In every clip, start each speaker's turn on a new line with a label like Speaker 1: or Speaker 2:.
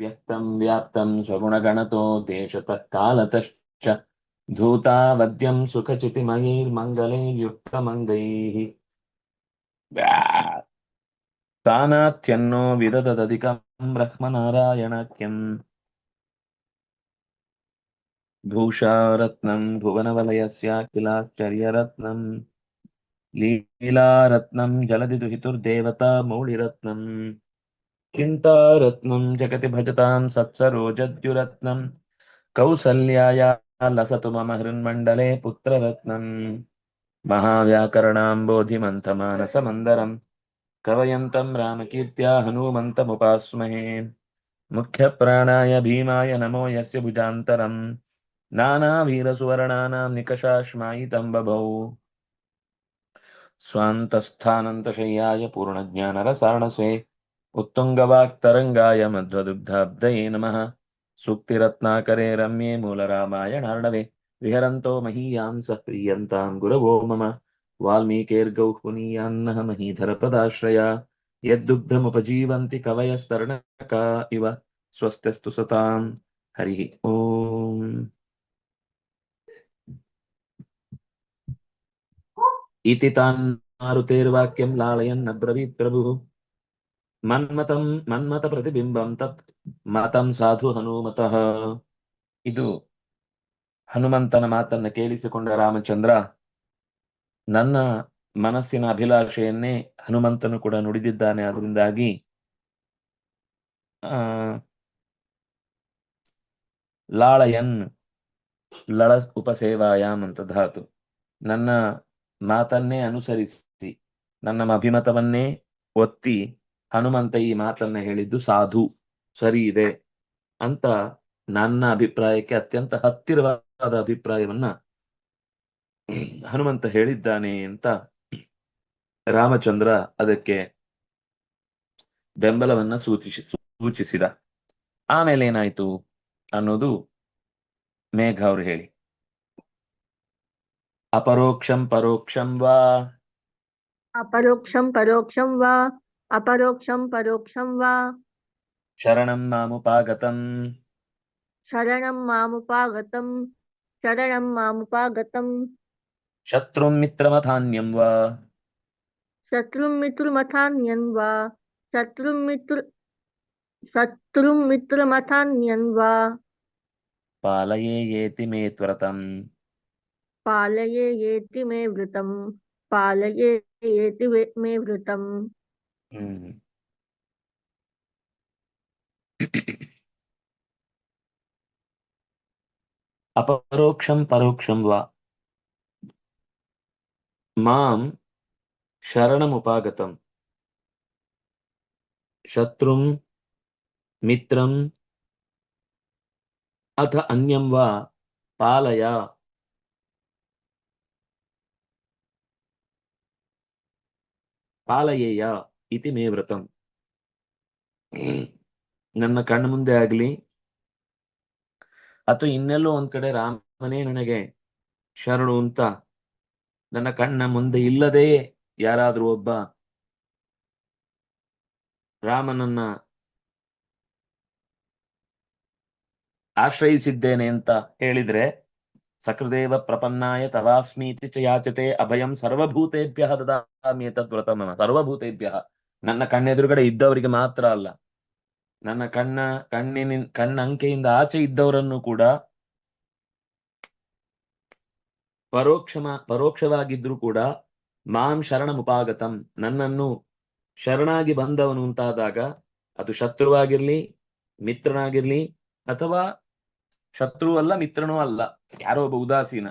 Speaker 1: व्यक्तं व्याप्तं स्वगुणगणतो देशतः कालतश्च धूतां सुखचितिमयीर्युखमङ्गैः तानात्यन्नो विदधदधिकं ब्रह्मनारायणाख्यम् भूषारत्नं भुवनवलयस्याखिलाश्चर्यरत्नं। लीलारत्नं जलदिदुहितुर्देवता मौळिरत्नम् चिन्तारत्नं जगति भजतां सत्सरोजद्युरत्नं कौसल्याया लसतु मम हृन्मण्डले पुत्ररत्नम् महाव्याकरणाम्बोधिमन्थमानसमन्दरम् कवयन्तं रामकीर्त्या हनुमन्तमुपास्महे। मुख्यप्राणाय भीमाय नमो यस्य भुजान्तरम्। नानावीरसुवर्णानां निकषाश्मायितं बभौ स्वान्तस्थानन्तशय्याय पूर्णज्ञानरसाणसे उत्तुङ्गवाक्तरङ्गाय मध्वदुग्धाब्दये नमः सूक्तिरत्नाकरे रम्ये मूलरामायणार्णवे विहरन्तो महीयां सः प्रीयन्तां गुरवो मम वाल्मीकेर्गौः पुनीयान्नः महीधरपदाश्रया यद्दुग्धमुपजीवन्ति कवयस्तरणका इव स्वस्त्यस्तु सतां हरिः ओम् इति तान्मारुतेर्वाक्यं लालयन्नब्रवीत् प्रभुः ಮನ್ಮತಂ ಮನ್ಮತ ಪ್ರತಿಬಿಂಬಂ ತತ್ ಮತಂ ಸಾಧು ಹನುಮತಃ. ಇದು ಹನುಮಂತನ ಮಾತನ್ನ ಕೇಳಿಸಿಕೊಂಡ ರಾಮಚಂದ್ರ, ನನ್ನ ಮನಸ್ಸಿನ ಅಭಿಲಾಷೆಯನ್ನೇ ಹನುಮಂತನು ಕೂಡ ನುಡಿದಿದ್ದಾನೆ. ಅದರಿಂದಾಗಿ ಆ, ಲಾಳಯನ್ ಲಳ ಉಪಸೇವಾಯಾಮ್ ಅಂತ ಧಾತು. ನನ್ನ ಮಾತನ್ನೇ ಅನುಸರಿಸಿ, ನನ್ನ ಅಭಿಮತವನ್ನೇ ಒತ್ತಿ ಹನುಮಂತ ಈ ಮಾತನ್ನ ಹೇಳಿದ್ದು ಸಾಧು, ಸರಿ ಇದೆ ಅಂತ ನನ್ನ ಅಭಿಪ್ರಾಯಕ್ಕೆ ಅತ್ಯಂತ ಹತ್ತಿರವಾದ ಅಭಿಪ್ರಾಯವನ್ನ ಹನುಮಂತ ಹೇಳಿದ್ದಾನೆ ಅಂತ ರಾಮಚಂದ್ರ ಅದಕ್ಕೆ ಬೆಂಬಲವನ್ನ ಸೂಚಿಸಿ, ಸೂಚಿಸಿದ. ಆಮೇಲೆ ಏನಾಯ್ತು ಅನ್ನೋದು ಮೇಘ ಅವರು ಹೇಳಿ. ಅಪರೋಕ್ಷಂ ಪರೋಕ್ಷಂ ವಾ.
Speaker 2: ಅಪರೋಕ್ಷಂ ಪರೋಕ್ಷಂ ವಾ. अपरोक्षं परोक्षं वा
Speaker 1: शरणं मामुपागतम्
Speaker 2: शरणं मामुपागतं शरणं मामुपागतं
Speaker 1: शत्रुं मित्रमथान्यं वा
Speaker 2: शत्रुं मित्रमथान्यं वा शत्रुं मित्र शत्रुं मित्रमथान्यं वा
Speaker 1: पालयेयेति मे
Speaker 2: त्वरतम् पालयेयेति मे वृतं पालयेयेति मे वृतम्
Speaker 1: ಹ್ಮ್ ಅಪರೋಕ್ಷಂ ಪರೋಕ್ಷಂ ವಾ ಮಾಂ ಶರಣಮುಪಾಗತಂ ಶತ್ರುಂ ಮಿತ್ರಂ ಅಥ ಅನ್ಯಂ ವಾ ಪಾಲಯ ಪಾಲಯೇಯ ಇತಿ ಮೇ ವ್ರತಂ. ನನ್ನ ಕಣ್ಣ ಮುಂದೆ ಆಗ್ಲಿ, ಅಥವಾ ಇನ್ನೆಲ್ಲೋ ಒಂದ್ ಕಡೆ ರಾಮನೇ ನನಗೆ ಶರಣು ಅಂತ ನನ್ನ ಕಣ್ಣ ಮುಂದೆ ಇಲ್ಲದೆ ಯಾರಾದ್ರೂ ಒಬ್ಬ ರಾಮನನ್ನ ಆಶ್ರಯಿಸಿದ್ದೇನೆ ಅಂತ ಹೇಳಿದ್ರೆ, ಸಕೃದೇವ ಪ್ರಪನ್ನಾಯ ತವಾಸ್ಮೀತಿ ಚ ಯಾಚತೆ, ಅಭಯಂ ಸರ್ವಭೂತೇಭ್ಯ ದದಾಮಿ ತದ್ವ್ರತ ಮಮ ಸರ್ವಭೂತೇಭ್ಯ. ನನ್ನ ಕಣ್ಣೆದುರುಗಡೆ ಇದ್ದವರಿಗೆ ಮಾತ್ರ ಅಲ್ಲ, ನನ್ನ ಕಣ್ಣ, ಕಣ್ಣಿನ, ಕಣ್ಣ ಅಂಕೆಯಿಂದ ಆಚೆ ಇದ್ದವರನ್ನು ಕೂಡ ಪರೋಕ್ಷ ಪರೋಕ್ಷವಾಗಿದ್ರು ಕೂಡ ಮಾಂ ಶರಣ ಶರಣಮುಪಾಗತಂ ನನ್ನನ್ನು ಶರಣಾಗಿ ಬಂದವನು ಅಂತಾದಾಗ ಅದು ಶತ್ರುವಾಗಿರ್ಲಿ, ಮಿತ್ರನಾಗಿರ್ಲಿ ಅಥವಾ ಶತ್ರು ಅಲ್ಲ ಮಿತ್ರನೂ ಅಲ್ಲ, ಯಾರೋ ಒಬ್ಬ ಉದಾಸೀನ.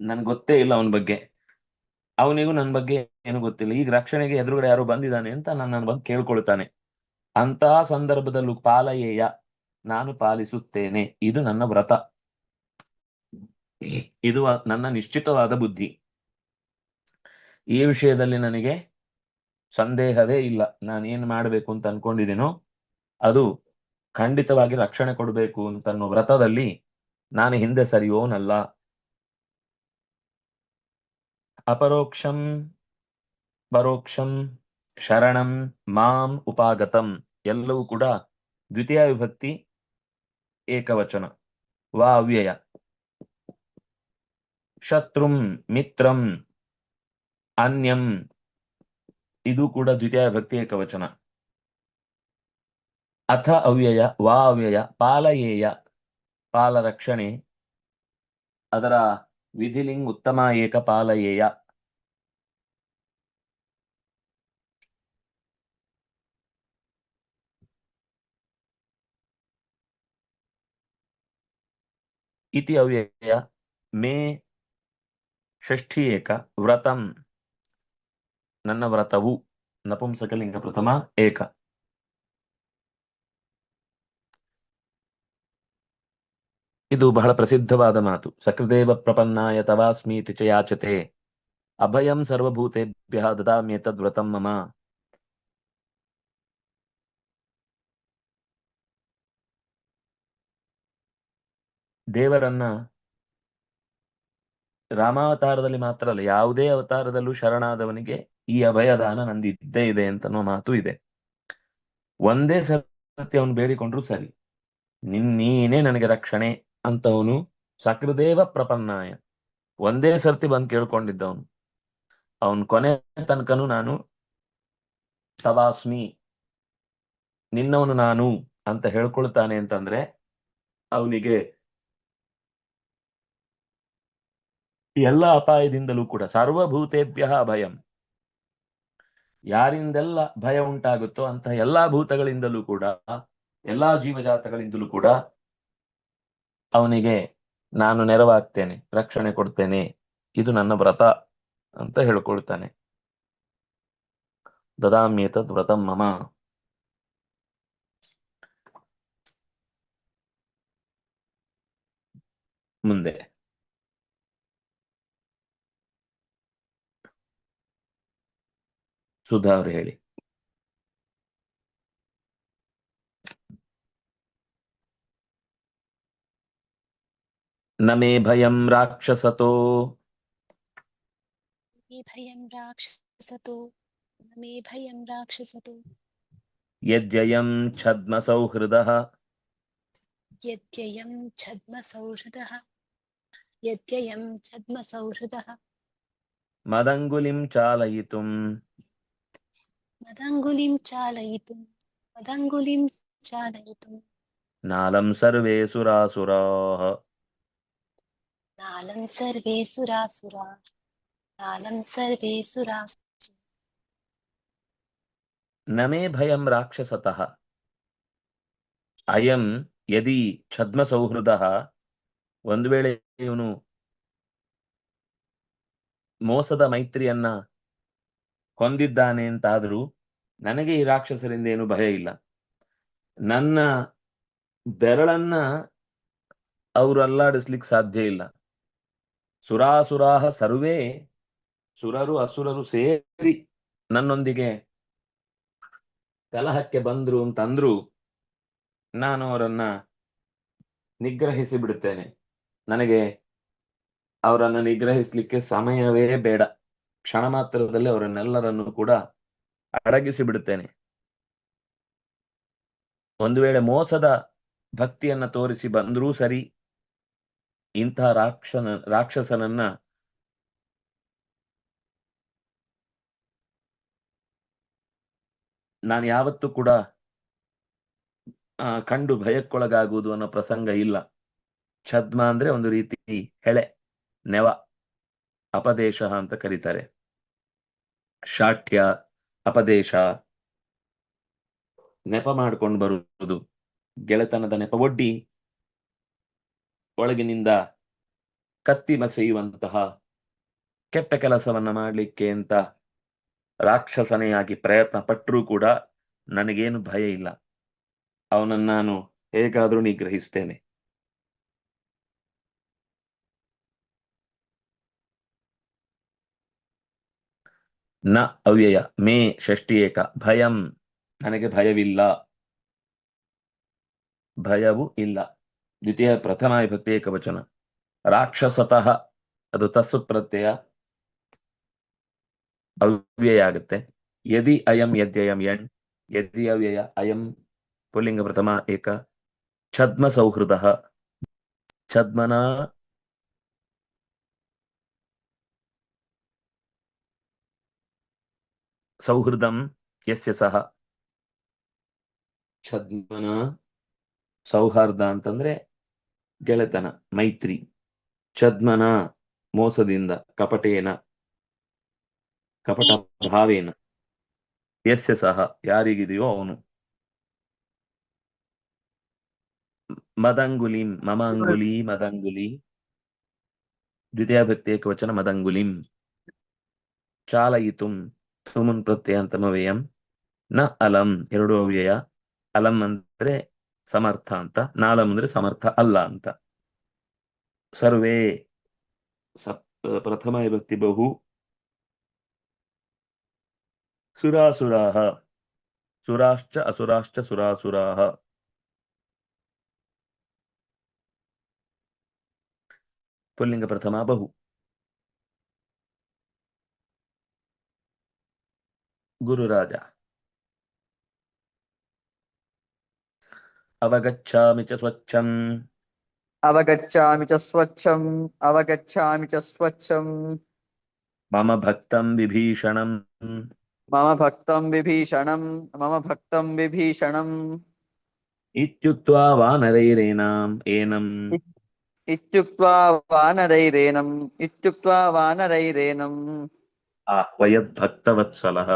Speaker 1: ನನ್ ಗೊತ್ತೇ ಇಲ್ಲ ಅವನ ಬಗ್ಗೆ. ಅವನಿಗೂ ನನ್ನ ಬಗ್ಗೆ ಏನು ಗೊತ್ತಿಲ್ಲ. ಈಗ ರಕ್ಷಣೆಗೆ ಎದುರುಗಡೆ ಯಾರು ಬಂದಿದ್ದಾನೆ ಅಂತ ನಾನು ನನ್ನ ಬಗ್ಗೆ ಕೇಳ್ಕೊಳ್ತಾನೆ. ಅಂತಹ ಸಂದರ್ಭದಲ್ಲೂ ಪಾಲಯೇಯ ನಾನು ಪಾಲಿಸುತ್ತೇನೆ. ಇದು ನನ್ನ ವ್ರತ. ಇದು ನನ್ನ ನಿಶ್ಚಿತವಾದ ಬುದ್ಧಿ. ಈ ವಿಷಯದಲ್ಲಿ ನನಗೆ ಸಂದೇಹವೇ ಇಲ್ಲ. ನಾನು ಏನ್ ಮಾಡ್ಬೇಕು ಅಂತ ಅನ್ಕೊಂಡಿದ್ದೀನೋ ಅದು ಖಂಡಿತವಾಗಿ ರಕ್ಷಣೆ ಕೊಡಬೇಕು ಅಂತ ವ್ರತದಲ್ಲಿ ನಾನು ಹಿಂದೆ ಸರಿಯೋನಲ್ಲ. ಅಪರೋಕ್ಷಂ ಪರೋಕ್ಷಂ ಶರಣಂ ಮಾಂ ಉಪಾಗತಂ ಎಲ್ಲವೂ ಕೂಡ ದ್ವಿತೀಯ ವಿಭಕ್ತಿ ಏಕವಚನ, ವಾ ಅವ್ಯಯ. ಶತ್ರುಂ, ಮಿತ್ರಂ, ಅನ್ಯಂ, ಇದು ಕೂಡ ದ್ವಿತೀಯ ವಿಭಕ್ತಿ ಏಕವಚನ. ಅಥ ಅವ್ಯಯ, ವಾ ಅವ್ಯಯ, ಪಾಲಯೇಯ ಪಾಲ ರಕ್ಷಣೆ ಅದರ ವಿಧಿಲಿಂಗ್ ಉತ್ತಮ ಏಕ ಪಾಲಯೇಯ. ಇತಿ ಅವ್ಯಯ ಮೇ ಷಷ್ಠಿ ಏಕ ವ್ರತಂ ನನ್ನ ವ್ರತವು ನಪುಂಸಕಲಿಂಗ ಪ್ರಥಮ ಏಕ ಇದು ಬಹಳ ಪ್ರಸಿದ್ಧವಾದ ಮಾತು. ಸಕೃದೇವ ಪ್ರಪನ್ನಾಯ ತವಾಸ್ಮೀತಿ ಚ ಯಾಚತೆ। ಅಭಯಂ ಸರ್ವಭೂತೆಭ್ಯ ದದಾಮ್ಯೇತದ್ವ್ರತಂ ಮಮ। ದೇವರನ್ನ ರಾಮಾವತಾರದಲ್ಲಿ ಮಾತ್ರ ಅಲ್ಲ, ಯಾವುದೇ ಅವತಾರದಲ್ಲೂ ಶರಣಾದವನಿಗೆ ಈ ಅಭಯದಾನ ನಂದಿದ್ದೇ ಇದೆ ಅಂತನೋ ಮಾತು ಇದೆ. ಒಂದೇ ಸರ್ತಿ ಅವನು ಬೇಡಿಕೊಂಡ್ರು ಸರಿ. ನಿನ್ ನೀನೇ ನನಗೆ ರಕ್ಷಣೆ ಅಂತವನು ಸಕೃದೇವ ಪ್ರಪನ್ನಾಯ. ಒಂದೇ ಸರ್ತಿ ಬಂದು ಕೇಳ್ಕೊಂಡಿದ್ದವನು. ಅವನ್ ಕೊನೆ ತನಕನು ನಾನು ತವಾಸ್ಮಿ ನಿನ್ನವನು ನಾನು ಅಂತ ಹೇಳ್ಕೊಳ್ತಾನೆ ಅಂತಂದ್ರೆ ಅವನಿಗೆ ಎಲ್ಲ ಅಪಾಯದಿಂದಲೂ ಕೂಡ ಸರ್ವಭೂತೇಭ್ಯ ಭಯಂ. ಯಾರಿಂದೆಲ್ಲ ಭಯ ಉಂಟಾಗುತ್ತೋ ಅಂತ ಎಲ್ಲಾ ಭೂತಗಳಿಂದಲೂ ಕೂಡ, ಎಲ್ಲಾ ಜೀವಜಾತಗಳಿಂದಲೂ ಕೂಡ ಅವನಿಗೆ ನಾನು ನೆರವಾಗ್ತೇನೆ, ರಕ್ಷಣೆ ಕೊಡ್ತೇನೆ, ಇದು ನನ್ನ ವ್ರತ ಅಂತ ಹೇಳ್ಕೊಳ್ತಾನೆ. ದದಾಮ್ಯೇತದ್ ವ್ರತಂ ಮಮ. ಮುಂದೆ. ಸುಧಾ ಅವರು ಹೇಳಿ ನ ಮೇ ಭಯಂ ರಾಕ್ಷಸತೋ
Speaker 3: मे भयं राक्षसतो न मे भयं राक्षसतो
Speaker 1: ಯದ್ಯಯಂ ಛದ್ಮ ಸೌಹೃದಃ
Speaker 3: यद्ययं छद्मसौहृदः यद्ययं छद्मसौहृदः
Speaker 1: ಮದಂಗುಲಿಂ ಚಾಲಯಿತುಂ
Speaker 3: मदङ्गुलिं चालयितुं मदङ्गुलिं चालयितुं
Speaker 1: ನಾಲಂ ಸರ್ವೇ ಸುರಾಸುರಾಃ
Speaker 3: नालं सर्वे सुरासुरा नालं सर्वे सुरासु
Speaker 1: ನ ಮೇ ಭಯಂ ರಾಕ್ಷಸತಃ ಅಯಂ ಯದಿ ಛದ್ಮ ಸೌಹೃದಃ ಒಂದು ವೇಳೆ ಇವನು ಮೋಸದ ಮೈತ್ರಿಯನ್ನ ಹೊಂದಿದ್ದಾನೆ ಅಂತಾದರೂ ನನಗೆ ಈ ರಾಕ್ಷಸರಿಂದ ಏನು ಭಯ ಇಲ್ಲ. ನನ್ನ ಬೆರಳನ್ನ ಅವರು ಅಲ್ಲಾಡಿಸ್ಲಿಕ್ಕೆ ಸಾಧ್ಯ ಇಲ್ಲ. ಸುರಾಸುರಾಹ ಸರ್ವೇ ಸುರರು ಅಸುರರು ಸೇರಿ ನನ್ನೊಂದಿಗೆ ಕಲಹಕ್ಕೆ ಬಂದ್ರು ಅಂತಂದ್ರು ನಾನು ಅವರನ್ನ ನಿಗ್ರಹಿಸಿ ಬಿಡುತ್ತೇನೆ ನನಗೆ ಅವರನ್ನ ನಿಗ್ರಹಿಸ್ಲಿಕ್ಕೆ ಸಮಯವೇ ಬೇಡ. ಕ್ಷಣ ಮಾತ್ರದಲ್ಲಿ ಅವರನ್ನೆಲ್ಲರನ್ನು ಕೂಡ ಅಡಗಿಸಿ ಬಿಡುತ್ತೇನೆ ಒಂದು ವೇಳೆ ಮೋಸದ ಭಕ್ತಿಯನ್ನ ತೋರಿಸಿ ಬಂದರೂ ಸರಿ ಇಂತಹ ರಾಕ್ಷನ, ರಾಕ್ಷಸನನ್ನ ನಾನು ಯಾವತ್ತೂ ಕೂಡ ಕಂಡು ಭಯಕ್ಕೊಳಗಾಗುವುದು ಅನ್ನೋ ಪ್ರಸಂಗ ಇಲ್ಲ. ಛದ್ಮ ಅಂದ್ರೆ ಒಂದು ರೀತಿ ಹೆಳೆ, ನೆವ, ಅಪದೇಶ ಅಂತ ಕರೀತಾರೆ. ಶಾಠ್ಯ ಅಪದೇಶ, ನೆಪ ಮಾಡ್ಕೊಂಡು ಬರುವುದು, ಗೆಳೆತನದ ನೆಪ ಒಡ್ಡಿ, ಒಳಗಿನಿಂದ ಕತ್ತಿ ಮಸೆಯುವಂತಹ ಕೆಟ್ಟ ಕೆಲಸವನ್ನ ಮಾಡಲಿಕ್ಕೆ ಅಂತ ರಾಕ್ಷಸನೆಯಾಗಿ ಪ್ರಯತ್ನ ಪಟ್ಟರೂ ಕೂಡ ನನಗೇನು ಭಯ ಇಲ್ಲ. ಅವನನ್ನು ನಾನು ಹೇಗಾದರೂ ನಿಗ್ರಹಿಸ್ತೇನೆ. ನ ಅವ್ಯಯ, ಮೇ ಷಷ್ಟಿಯೇಕ ಭಯಂ. ನನಗೆ ಭಯವಿಲ್ಲ. ಭಯವು ಇಲ್ಲ. ದ್ವಿತೀಯ ಪ್ರಥಮ ವಿಭಕ್ತಿ ಏಕವಚನ. ರಾಕ್ಷಸತಃ, ಅದು ತಸ್ಸು ಪ್ರತ್ಯಯ ಅವ್ಯಯ ಆಗುತ್ತೆ. ಯದಿ ಅಯಂ ಯದ್ಯಯಂ ಎಣ್ ಯದಿ ಅವ್ಯಯ ಅಯಂ. ಪುಲ್ಲಿಂಗ ಪ್ರಥಮ ಏಕ. ಛದ್ಮ ಸೌಹೃದ ಛದ್ಮನ ಸೌಹೃದಂ ಯಸ್ಯ ಸಹ ಛದ್ಮನ ಸೌಹಾರ್ದ ಅಂತಂದ್ರೆ ಗೆಳೆತನ, ಮೈತ್ರಿ. ಛದ್ಮನ, ಮೋಸದಿಂದ, ಕಪಟೇನ. ಕಪಟ ಭಾವೇನ. ಯಸ್ಯ ಸಹ, ಯಾರಿಗಿದೆಯೋ ಅವನು. ಮದಂಗುಲಿ, ಮಮಾಂಗುಲಿ, ಮದಂಗುಲಿ. ದ್ವಿತೀಯ ಪ್ರತ್ಯೇಕ ವಚನ ಮದಂಗುಲಿಂ. ಚಾಲಯಿತುಂ ತುಮುನ್ ಪ್ರತ್ಯಯಾಂತಮವ್ಯಯಂ ನ ಅಲಂ ಎರಡು ಅವ್ಯಯ. ಅಲಂ ಅಂದ್ರೆ ಸಮರ್ಥ ಅಂತ. ನಾಲಂ ಅಂದ್ರೆ ಸಮರ್ಥ ಅಲ್ಲ ಅಂತ. ಸರ್ವೇ ಸಪ್ ಪ್ರಥಮ ವಿಭಕ್ತಿ ಬಹು. ಸುರಾಸುರಾಹ. ಸುರಾಶ್ಚ ಅಸುರಾಶ್ಚ ಸುರಾಸುರಾಹ. ಪುಲ್ಲಿಂಗ ಪ್ರಥಮ ಬಹು. గురురాజా అవగచ్చామి చ స్వచ్ఛం
Speaker 4: అవగచ్చామి చ స్వచ్ఛం అవగచ్చామి చ స్వచ్ఛం
Speaker 1: మమ భక్తం విభీషణం
Speaker 4: మమ భక్తం విభీషణం మమ భక్తం విభీషణం
Speaker 1: ఇత్యుక్త్వా వానరైరేనాం ఏనం
Speaker 4: ఇత్యుక్త్వా వానరైరేనం ఇత్యుక్త్వా వానరైరేనం
Speaker 1: ఆహ్వయద్భక్తవత్సలః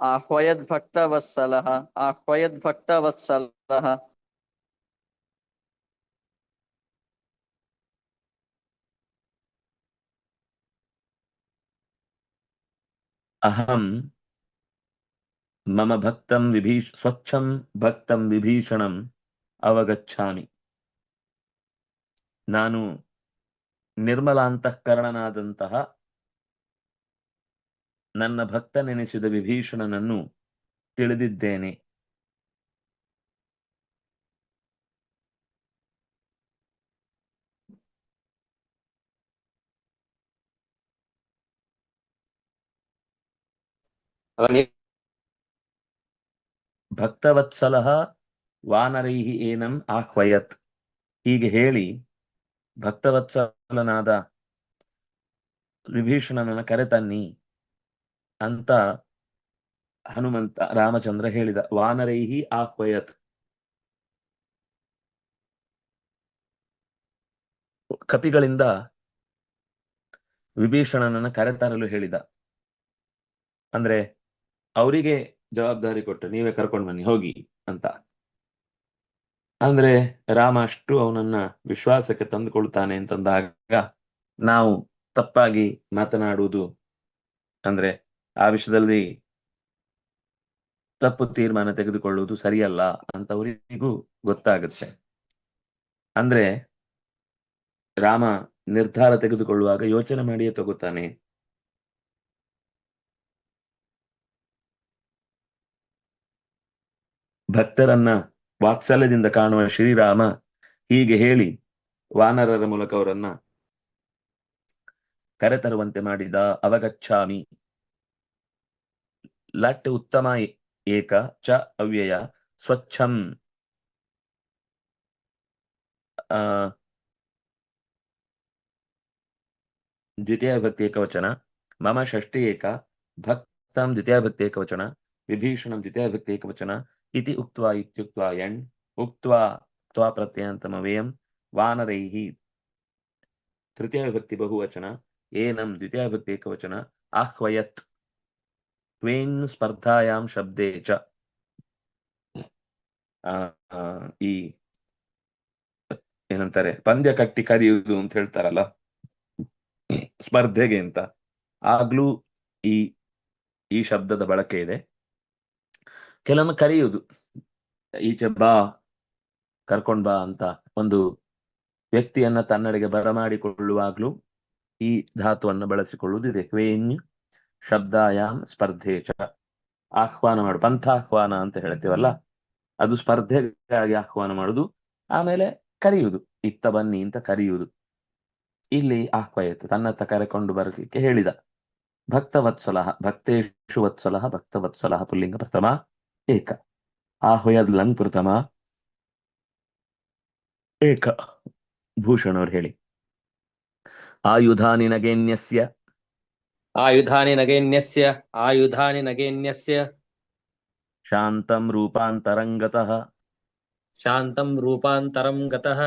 Speaker 4: ఆహ్వయద్ భక్త
Speaker 1: వత్సల ఆహ్వయద్ భక్త వత్సల అహం మమ భక్తం విభీ స్వచ్ఛం భక్తం విభీషణం అవగచ్చామి. నాను నిర్మలాంతఃకరణనాదంతః ನನ್ನ ಭಕ್ತನೆನಿಸಿದ ವಿಭೀಷಣನನ್ನು ತಿಳಿದಿದ್ದೇನೆ. ಭಕ್ತವತ್ಸಲಹ ವಾನರೈಹಿ ಏನಂ ಆಹ್ವಯತ್. ಹೀಗೆ ಹೇಳಿ ಭಕ್ತವತ್ಸಲನಾದ ವಿಭೀಷಣನನ್ನು ಕರೆತನ್ನಿ. ಅಂತ ಹನುಮಂತ ರಾಮಚಂದ್ರ ಹೇಳಿದ, ವಾನರೈಹಿ ಆಹ್ವಯತ್ ಕಪಿಗಳಿಂದ ವಿಭೀಷಣನನ್ನ ಕರೆತರಲು ಹೇಳಿದ. ಅಂದ್ರೆ, ಅವರಿಗೆ ಜವಾಬ್ದಾರಿ ಕೊಟ್ಟು ನೀವೇ ಕರ್ಕೊಂಡು ಬನ್ನಿ, ಹೋಗಿ ಅಂತ. ಅಂದ್ರೆ, ರಾಮ ಅಷ್ಟು ಅವನನ್ನ ವಿಶ್ವಾಸಕ್ಕೆ ತಂದುಕೊಳ್ತಾನೆ ಅಂತಂದಾಗ ನಾವು ತಪ್ಪಾಗಿ ಮಾತನಾಡುವುದು, ಅಂದ್ರೆ ಆ ವಿಷಯದಲ್ಲಿ ತಪ್ಪು ತೀರ್ಮಾನ ತೆಗೆದುಕೊಳ್ಳುವುದು ಸರಿಯಲ್ಲ ಅಂತ ಅವರಿಗೂ ಗೊತ್ತಾಗುತ್ತೆ. ಅಂದ್ರೆ ರಾಮ ನಿರ್ಧಾರ ತೆಗೆದುಕೊಳ್ಳುವಾಗ ಯೋಚನೆ ಮಾಡಿಯೇ ತಗೋತಾನೆ. ಭಕ್ತರನ್ನ ವಾತ್ಸಲ್ಯದಿಂದ ಕಾಣುವ ಶ್ರೀರಾಮ ಹೀಗೆ ಹೇಳಿ ವಾನರರ ಮೂಲಕ ಅವರನ್ನ ಕರೆತರುವಂತೆ ಮಾಡಿದ ಅವಗಚ್ಛಾಮಿ. ಲಟ್ ಉತ್ತಮ ಏಕ ಚ ಅವ್ಯಯ ಸ್ವಚ್ಛಂ. ದ್ವಿತೀಯ ಭಕ್ತಿ ಏಕವಚನ. ಮಮ ಷಷ್ಠಿ ಏಕ, ಭಕ್ತಂ ದ್ವಿತೀಯ ಭಕ್ತಿ ಏಕವಚನ, ವಿಭೀಷಣಂ ದ್ವಿತೀಯ ಭಕ್ತಿ ಏಕವಚನ, ಇತಿ ಉಕ್ತ್ವಾ ಇತ್ಯುಕ್ತ್ವಾ ಯಣ್, ಉಕ್ತ್ವಾ ತ್ವಾ ಪ್ರತ್ಯಂತಮವೇಯಂ ವಾನರೈಃ ತೃತೀಯ ವಿಭಕ್ತಿ ಬಹುವಚನ, ಏನಂ ದ್ವಿತೀಯ ಭಕ್ತಿ ಏಕವಚನ, ಆಹ್ವಯತ್. त्वेन् स्पर्धायां शब्दे च ಆ, ಆ, ಈ ಏನಂತಾರೆ ಪಂದ್ಯ ಕಟ್ಟಿ ಕರೆಯುವುದು ಅಂತ ಹೇಳ್ತಾರಲ್ಲ ಸ್ಪರ್ಧೆಗೆ ಅಂತ ಆಗ್ಲೂ ಈ ಈ ಶಬ್ದದ ಬಳಕೆ ಇದೆ ಕೆಲವೊಮ್ಮೆ ಕರೆಯುವುದು ಈಚೆ ಬಾ ಕರ್ಕೊಂಡ್ ಬಾ ಅಂತ ಒಂದು ವ್ಯಕ್ತಿಯನ್ನ ತನ್ನಡೆಗೆ ಬರಮಾಡಿಕೊಳ್ಳುವಾಗ್ಲೂ ಈ ಧಾತುವನ್ನು ಬಳಸಿಕೊಳ್ಳುವುದಿದೆ ಕ್ವೇನ್ ಶಬ್ದಾಯಾಮ್, ಸ್ಪರ್ಧೆ ಚ. ಆಹ್ವಾನ ಮಾಡು, ಪಂಥಾಹ್ವಾನ ಅಂತ ಹೇಳ್ತೀವಲ್ಲ? ಅದು ಸ್ಪರ್ಧೆಗಾಗಿ ಆಹ್ವಾನ ಮಾಡುದು, ಆಮೇಲೆ ಕರೆಯುವುದು ಇತ್ತ ಬನ್ನಿ ಅಂತ ಕರೆಯುವುದು ಇಲ್ಲಿ ಆಹ್ವಯತ್, ತನ್ನತ್ತ ಕರೆಕೊಂಡು ಬರಲಿಕ್ಕೆ ಹೇಳಿದ. ಭಕ್ತವತ್ಸಲ ಭಕ್ತೇಶು ವತ್ಸಲಹ ಭಕ್ತ ವತ್ಸಲಹ ಪುಲ್ಲಿಂಗ ಪ್ರಥಮ, ಏಕ. ಆಹ್ವಯದ್ ಲಂಗ್ ಪ್ರಥಮ, ಏಕ. ಭೂಷಣ್ ಅವ್ರು ಹೇಳಿ. ಆಯುಧಾನಿ ನಗೇನ್ಯಸ್ಯ
Speaker 5: आयुधानि नगेन्यस्य आयुधानि नगेन्यस्य
Speaker 1: ಶಾಂತಂ ರೂಪಾಂತರಂಗತಃ
Speaker 5: शान्तं रूपान्तरं गतः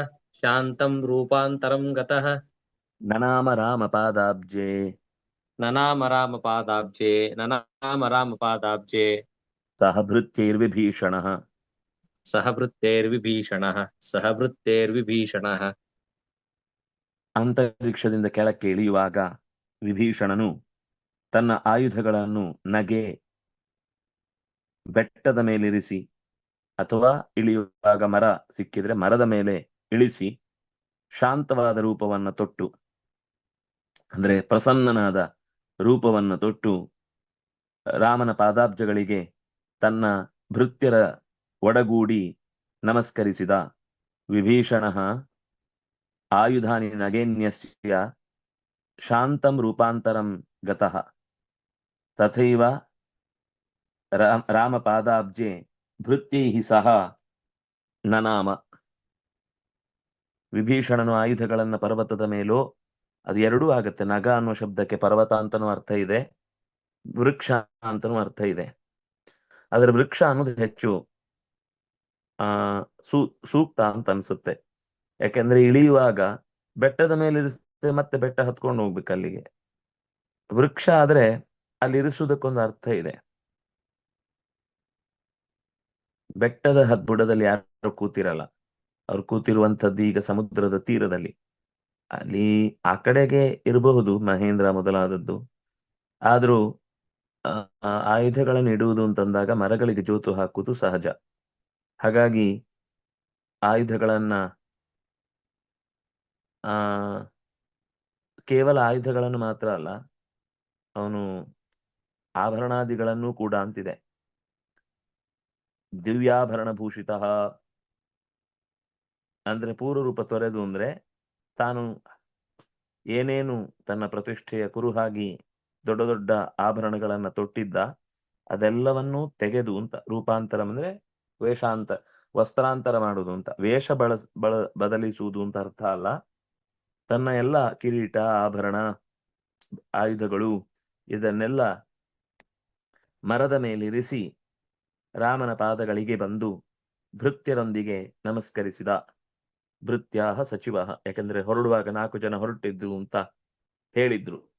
Speaker 5: शान्तं रूपान्तरं गतः
Speaker 1: ನನಾಮ ರಾಮಪಾದಾಬ್ಜೆ
Speaker 5: ननाम रामपादाब्जे ननाम रामपादाब्जे
Speaker 1: ಸಹ ಭೃತ್ಯೈರ್ವಿಭೀಷಣಃ
Speaker 5: सह भृत्तेर्विभीषणः सह भृत्तेर्विभीषणः
Speaker 1: ಅಂತರಿಕ್ಷದಿಂದ ಕೆಳಕ್ಕೆ ಇಳಿಯುವಾಗ ವಿಭೀಷಣನು ತನ್ನ ಆಯುಧಗಳನ್ನು ನಗೆ ಬೆಟ್ಟದ ಮೇಲಿರಿಸಿ ಅಥವಾ ಇಳಿಯುವಾಗ ಮರ ಸಿಕ್ಕಿದ್ರೆ ಮರದ ಮೇಲೆ ಇಳಿಸಿ ಶಾಂತವಾದ ರೂಪವನ್ನ ತೊಟ್ಟು. ಅಂದ್ರೆ ಪ್ರಸನ್ನನಾದ ರೂಪವನ್ನ ತೊಟ್ಟು ರಾಮನ ಪಾದಾಬ್ಜಗಳಿಗೆ ತನ್ನ ಭೃತ್ಯರ ಒಡಗೂಡಿ ನಮಸ್ಕರಿಸಿದ. ವಿಭೀಷಣ ಆಯುಧಾನಿ ನಗೇನ್ಯಸ್ಯ ಶಾಂತಂ ರೂಪಾಂತರಂ ಗತಃ. ತಥೈವ ರಾಮ ರಾಮಪಾದಾಬ್ಜೆ ಭೃತ್ಯೈಃ ಸಹ ನನಾಮ ವಿಭೀಷಣನು ಆಯುಧಗಳನ್ನ ಪರ್ವತದ ಮೇಲೂ, ಅದು ಎರಡೂ ಆಗತ್ತೆ. ನಗ ಅನ್ನುವ ಶಬ್ದಕ್ಕೆ ಪರ್ವತ ಅಂತನೂ ಅರ್ಥ ಇದೆ, ವೃಕ್ಷ ಅಂತನೂ ಅರ್ಥ ಇದೆ. ಆದ್ರೆ ವೃಕ್ಷ ಅನ್ನೋದು ಹೆಚ್ಚು, ಆ, ಸೂ, ಸೂಕ್ತ ಅಂತ ಅನ್ಸುತ್ತೆ. ಯಾಕೆಂದ್ರೆ ಇಳಿಯುವಾಗ ಬೆಟ್ಟದ ಮೇಲೆ ಇರಿಸುತ್ತೆ, ಮತ್ತೆ ಬೆಟ್ಟ ಹತ್ಕೊಂಡು ಹೋಗ್ಬೇಕು ಅಲ್ಲಿಗೆ. ವೃಕ್ಷ ಆದ್ರೆ ಅಲ್ಲಿ ಇರಿಸುವುದಕ್ಕೊಂದು ಅರ್ಥ ಇದೆ. ಬೆಟ್ಟದ ಹದ್ಬುಡದಲ್ಲಿ ಯಾರು ಕೂತಿರಲ್ಲ. ಅವ್ರು ಕೂತಿರುವಂತದ್ದು ಈಗ ಸಮುದ್ರದ ತೀರದಲ್ಲಿ. ಅಲ್ಲಿ ಆ ಕಡೆಗೆ ಇರಬಹುದು ಮಹೇಂದ್ರ ಮೊದಲಾದದ್ದು. ಆದ್ರೂ ಆಯುಧಗಳನ್ನು ಇಡುವುದು ಅಂತಂದಾಗ ಮರಗಳಿಗೆ ಜೋತು ಹಾಕುವುದು ಸಹಜ. ಹಾಗಾಗಿ ಆಯುಧಗಳನ್ನ, ಆ, ಕೇವಲ ಆಯುಧಗಳನ್ನು ಮಾತ್ರ ಅಲ್ಲ, ಅವನು ಆಭರಣಾದಿಗಳನ್ನು ಕೂಡ ಅಂತಿದೆ. ದಿವ್ಯಾಭರಣ ಭೂಷಿತ ಅಂದ್ರೆ ಪೂರ್ವರೂಪ ತೊರೆದು ಅಂದ್ರೆ ತಾನು ಏನೇನು ತನ್ನ ಪ್ರತಿಷ್ಠೆಯ ಕುರುಹಾಗಿ ದೊಡ್ಡ ದೊಡ್ಡ ಆಭರಣಗಳನ್ನ ತೊಟ್ಟಿದ್ದ ಅದೆಲ್ಲವನ್ನೂ ತೆಗೆದು ಅಂತ ರೂಪಾಂತರ ಅಂದ್ರೆ ವೇಷಾಂತ, ವಸ್ತ್ರಾಂತರ ಮಾಡುವುದು ಅಂತ. ವೇಷ ಬಳಸ್, ಬಳ, ಬದಲಿಸುವುದು ಅಂತ ಅರ್ಥ ಅಲ್ಲ. ತನ್ನ ಎಲ್ಲ ಕಿರೀಟ, ಆಭರಣ, ಆಯುಧಗಳು ಇದನ್ನೆಲ್ಲ ಮರದ ಮೇಲಿರಿಸಿ ರಾಮನ ಪಾದಗಳಿಗೆ ಬಂದು ಭೃತ್ಯರೊಂದಿಗೆ ನಮಸ್ಕರಿಸಿದ. ಭೃತ್ಯಾಹ ಸಚಿವ, ಯಾಕಂದ್ರೆ ಹೊರಡುವಾಗ ನಾಲ್ಕು ಜನ ಹೊರಟಿದ್ರು ಅಂತ ಹೇಳಿದ್ರು.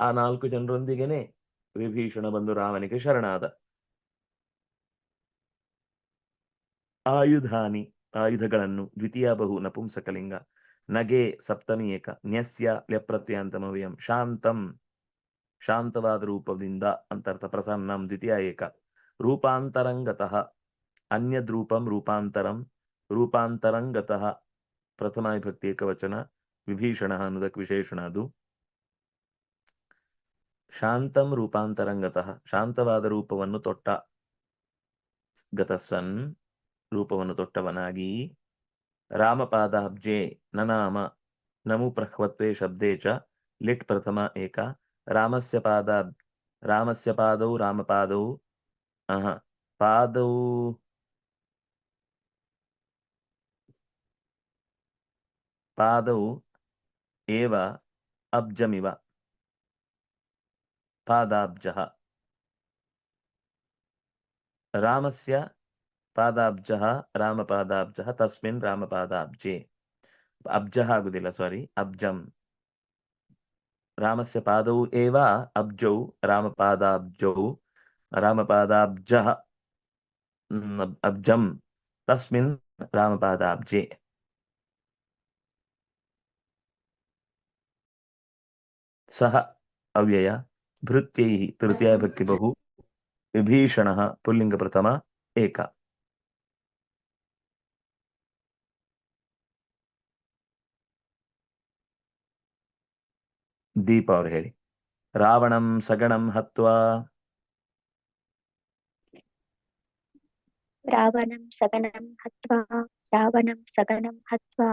Speaker 1: ಆ ನಾಲ್ಕು ಜನರೊಂದಿಗೆನೆ ವಿಭೀಷಣ ಬಂದು ರಾಮನಿಗೆ ಶರಣಾದ. ಆಯುಧಾನಿ, ಆಯುಧಗಳನ್ನು, ದ್ವಿತೀಯ ಬಹು ನಪುಂಸಕಲಿಂಗ, ನಗೆ ಸಪ್ತಮಿ ಏಕ, ನ್ಯಸ್ಯ ಲ್ಯಪ್ರತ್ಯಂತಮವ್ಯಂ, ಶಾಂತಂ. ಶಾಂತವಾದ ರೂಪದಿಂದ ಅಂತರ್ಥ ಪ್ರಸನ್ನಂ ದ್ವಿತೀಯ ಏಕ. ರೂಪಾಂತರಂಗತಃ. ಅನ್ಯದ್ರೂಪಂ ರೂಪಾಂತರಂ. ರೂಪಾಂತರಂಗತಃ. ಪ್ರಥಮ ವಿಭಕ್ತಿ ಏಕವಚನ. ವಿಭೀಷಣ ಅನ್ನೋದಕ್ಕೆ ವಿಶೇಷಣ ಅದು. ಶಾಂತಂ ರೂಪಾಂತರಂಗತಃ. ಶಾಂತವಾದ ರೂಪವನ್ನು ತೊಟ್ಟ. ಗತಸನ್ ರೂಪವನ್ನು ತೊಟ್ಟವನಾಗಿ. ರಾಮಪಾದಾಬ್ಜೆ ನನಾಮ. ನಮು ಪ್ರಹ್ವತ್ವೇ ಶಬ್ದೇ ಚ. ಲಿಟ್ ಪ್ರಥಮ ಏಕ. ರಾಮಸ್ಯ ಪಾದ ರಾಮಸ್ಯ ಪಾದೌ ರಾಮಪಾದೌ ಅಹ ಪಾದೌ ಪಾದೌ ಏವ ಅಬ್ಜಮಿವ ಪಾದಾಬ್ಜಃ ರಾಮಸ್ಯ ಪಾದಾಬ್ಜಃ ರಾಮಪಾದಾಬ್ಜಃ ತಸ್ಮಿನ್ ರಾಮಪಾದಾಬ್ಜೆ ಅಬ್ಜಃ ಆಗುದಿಲ್ಲ ಸಾರಿ ಅಬ್ಜಂ ರಾಮಸ್ಯ ಪಾದೌ ಏವ ಅಬ್ಜೌ ರಾಮಪಾದಾಬ್ಜೌ ರಾಮಪಾದಾಬ್ಜಃ ಮ್, ಅಬ್- ಅಬ್ಜಂ ತಸ್ಮಿನ್ ರಾಮಪಾದಾಬ್ಜೆ ಸಹ ಅವ್ಯಯ ಭೃತ್ಯೈಃ ತೃತೀಯ ಭಕ್ತಿ ಬಹು ದೀಪ ಅವ್ರು ಹೇಳಿ ರಾವಣಂ ಸಗಣಂ ಹತ್ವಾ
Speaker 6: రావణం సగనం హత్వా రావణం సగనం హత్వా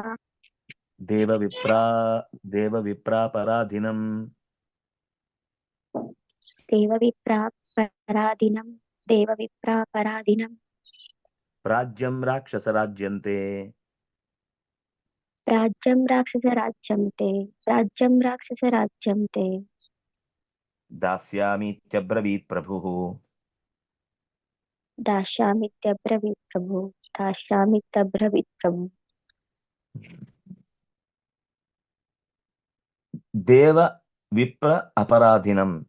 Speaker 1: దేవ విప్రా
Speaker 6: దేవ విప్రాపరాధినం దేవ విప్రాపరాధినం
Speaker 1: దేవ విప్రాపరాధినం
Speaker 6: రాజ్యం రాక్షస రాజ్యంతే राज्यम राक्षस राज्यम ते राज्यम राक्षस राज्यम ते दास्यामि
Speaker 1: दास्यामीत्यब्रवीत् प्रभुः
Speaker 6: दास्यामीत्यब्रवीत् प्रभु दास्यामि दास्यामीत्यब्रवीत् प्रभु
Speaker 1: देव विप्र अपराधिनम्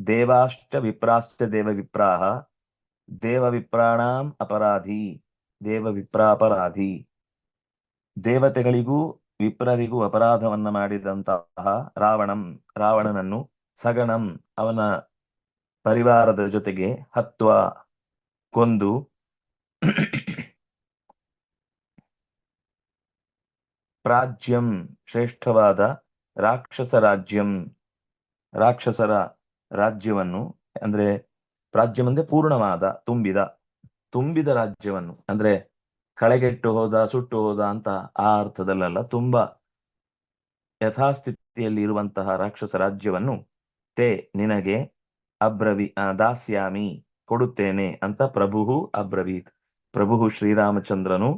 Speaker 1: देवाश्च विप्राश्च देव विप्राः देव देवविप्राणाम् अपराधी देव विप्रापराधी ದೇವತೆಗಳಿಗೂ ವಿಪ್ರರಿಗೂ ಅಪರಾಧವನ್ನ ಮಾಡಿದಂತಹ ರಾವಣಂ, ರಾವಣನನ್ನು ಸಗಣಂ ಅವನ ಪರಿವಾರದ ಜೊತೆಗೆ ಹತ್ವ, ಕೊಂದು ಪ್ರಾಜ್ಯಂ ಶ್ರೇಷ್ಠವಾದ ರಾಕ್ಷಸ ರಾಜ್ಯಂ, ರಾಕ್ಷಸರ ರಾಜ್ಯವನ್ನು ಅಂದ್ರೆ ರಾಜ್ಯಂ ಅಂದ್ರೆ ಪೂರ್ಣವಾದ ತುಂಬಿದ ತುಂಬಿದ ರಾಜ್ಯವನ್ನು ಅಂದ್ರೆ ಕಳೆಗೆಟ್ಟು ಹೋದ, ಸುಟ್ಟು ಹೋದ ಅಂತ ಆ ಅರ್ಥದಲ್ಲೆಲ್ಲ ತುಂಬಾ ಯಥಾಸ್ಥಿತಿಯಲ್ಲಿ ಇರುವಂತಹ ರಾಕ್ಷಸ ರಾಜ್ಯವನ್ನು ತೇ ನಿನಗೆ ಅಬ್ರವಿ ದಾಸ್ಯಾಮಿ ಕೊಡುತ್ತೇನೆ ಅಂತ ಪ್ರಭುಹು ಅಬ್ರವೀತ್. ಪ್ರಭು ಶ್ರೀರಾಮಚಂದ್ರನು,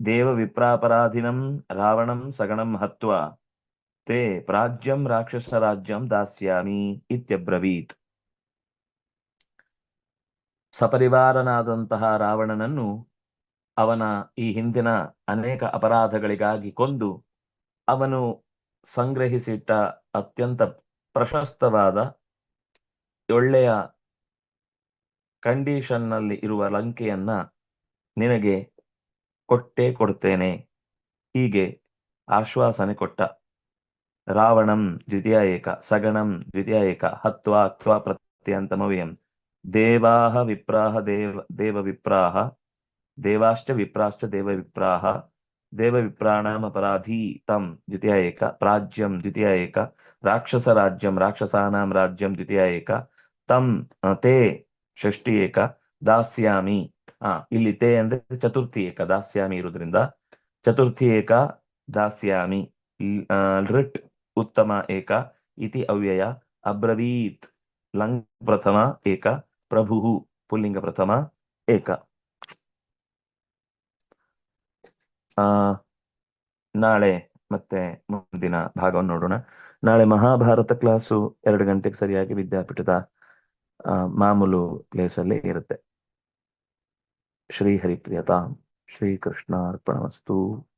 Speaker 1: ದೇವ ವಿಪ್ರಾಪರಾಧಿನಂ ರಾವಣಂ ಸಗಣಂ ಹತ್ವ, ತೇ ಪ್ರಾಜ್ಯಂ ರಾಕ್ಷಸ ರಾಜ್ಯಂ ದಾಸ್ಯಾಮಿ ಇತ್ಯಬ್ರವೀತ್. ಸಪರಿವಾರನಾದಂತಹ ರಾವಣನನ್ನು ಅವನ ಈ ಹಿಂದಿನ ಅನೇಕ ಅಪರಾಧಗಳಿಗಾಗಿ ಕೊಂದು ಅವನು ಸಂಗ್ರಹಿಸಿಟ್ಟ ಅತ್ಯಂತ ಪ್ರಶಸ್ತವಾದ ಒಳ್ಳೆಯ ಕಂಡೀಷನ್ನಲ್ಲಿ ಇರುವ ಲಂಕೆಯನ್ನ ನಿನಗೆ ಕೊಟ್ಟೇ ಕೊಡ್ತೇನೆ. ಹೀಗೆ ಆಶ್ವಾಸನೆ ಕೊಟ್ಟ ರಾವಣಂ ದ್ವಿತೀಯ ಏಕ, ಸಗಣಂ ದ್ವಿತೀಯ ಏಕ, ಹತ್ವಾ ಅಕ್ವಾ ಪ್ರತ್ಯಂತಮವ್ಯಂ ದೇವಾಹ ವಿಪ್ರಾಹ ದೇವ ದೇವ ವಿಪ್ರಾಹ, ದೇವಾಶ್ಚ ವಿಪ್ರಾಶ್ಚ ದೇವ ವಿಪ್ರಾಹ, ದೇವ ವಿಪ್ರಾಣಾಂ ಅಪರಾಧಿ ತಂ ದ್ವಿತೀಯ ಏಕ, ಪ್ರಾಜ್ಯಂ ದ್ವಿತೀಯ ಏಕ, ರಾಕ್ಷಸ ರಾಜ್ಯಂ ರಾಕ್ಷಸಾನಾಂ ರಾಜ್ಯಂ ದ್ವಿತೀಯ ಏಕ, ತಂ ತೇ ಷಷ್ಠಿ ಏಕ, ದಾಸ್ಯಾಮಿ, ಆ, ಇಲ್ಲಿ ತೇ ಅಂದ್ರೆ ಚತುರ್ಥಿ ಏಕ, ದಾಸ್ಯಾಮಿ ಇರುವುದರಿಂದ ಚತುರ್ಥಿ ಏಕ, ದಾಸ್ಯಾಮಿ ಲೃಟ್ ಉತ್ತಮ ಏಕ, ಇತಿ ಅವ್ಯಯ, ಅಬ್ರವೀತ್, ಲಂಗ್ ಪ್ರಥಮ ಏಕ ಪ್ರಭು ಪುಲ್ಲಿಂಗ ಪ್ರಥಮ ಏಕ. ಆ, ನಾಳೆ ಮತ್ತೆ ಮುಂದಿನ ಭಾಗವನ್ನು ನೋಡೋಣ. ನಾಳೆ ಮಹಾಭಾರತ ಕ್ಲಾಸು ಎರಡು ಗಂಟೆಗೆ ಸರಿಯಾಗಿ ವಿದ್ಯಾಪೀಠದ ಮಾಮೂಲು ಪ್ಲೇಸ್ ಅಲ್ಲಿ ಇರುತ್ತೆ. ಶ್ರೀ ಹರಿಪ್ರಿಯತಾ. ಶ್ರೀಕೃಷ್ಣ ಅರ್ಪಣಮಸ್ತು